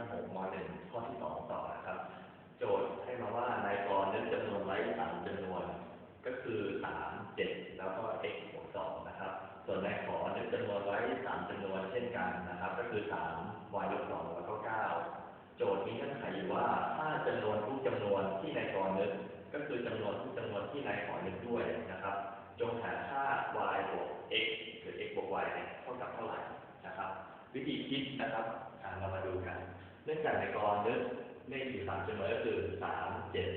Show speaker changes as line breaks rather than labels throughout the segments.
56ม .1 ข้อที่2ต่อนะครับ โจทย์ให้มาว่านายกรนึกจำนวนไว้สามจำนวน ก็คือ3 7แล้วก็ x บวก2นะครับ ส่วนนายขอนึกจำนวนไว้สามจำนวนเช่นกันนะครับ ก็คือ3 y ลบ2แล้วก็9โจทย์มีเงื่อนไขอยู่ว่าถ้าจำนวนทุกจำนวนที่นายกรนึกก็คือจำนวนทุกจำนวนที่นายขอนึกด้วยนะครับ จงหาค่า y บวก x หรือ x บวก y เนี่ยเท่ากับเท่าไหร่นะครับ วิธีคิดนะครับ เนื่องจากในกรนึกเลขอยู่สามจำนวนก็คือสามเจ็ด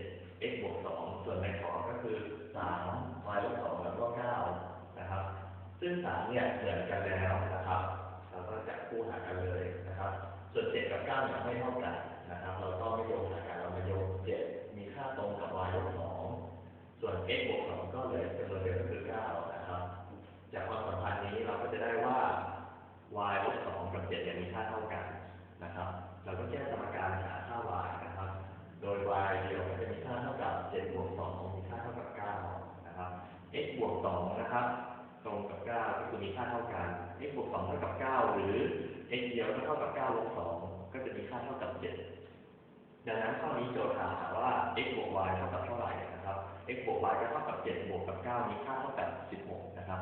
x บวกสองส่วนในขอก็คือสาม y ลบสองแล้วก็เก้านะครับ ซึ่งสามเนี่ยเหมือนกันแล้วนะครับเราก็จับคู่หากันเลยนะครับ ส่วนเจ็ดกับเก้าเนี่ยไม่เท่ากันนะครับ เราก็ไม่โยกหากันเรามาโยกเจ็ดมีค่าตรงกับ y ลบสองส่วน x บวกสองก็เลือจำนวนเดียวก็คือเก้านะครับ จากความสัมพันธ์นี้เราก็จะได้ว่า y ลบสองกับเจ็ดเนี่ยมีค่าเท่ากันนะครับ เราก็แก้สมการหาค่า y นะครับ โดย y เดียวก็จะมีค่าเท่ากับ7บวก2มีค่าเท่ากับ9นะครับ สองนะครับตรงกับเก้าก็คือมีค่าเท่ากัน x บวกสองเท่ากับเก้าหรือ x เดียวเท่ากับเก้าลบสองก็จะมีค่าเท่ากับเจ็ดดังนั้นข้อนี้โจทย์ถามหาว่า x บวก y เท่ากับเท่าไหร่นะครับ x บวก y ก็เท่ากับเจ็ดบวกกับเก้ามีค่าเท่ากับสิบหกนะครับ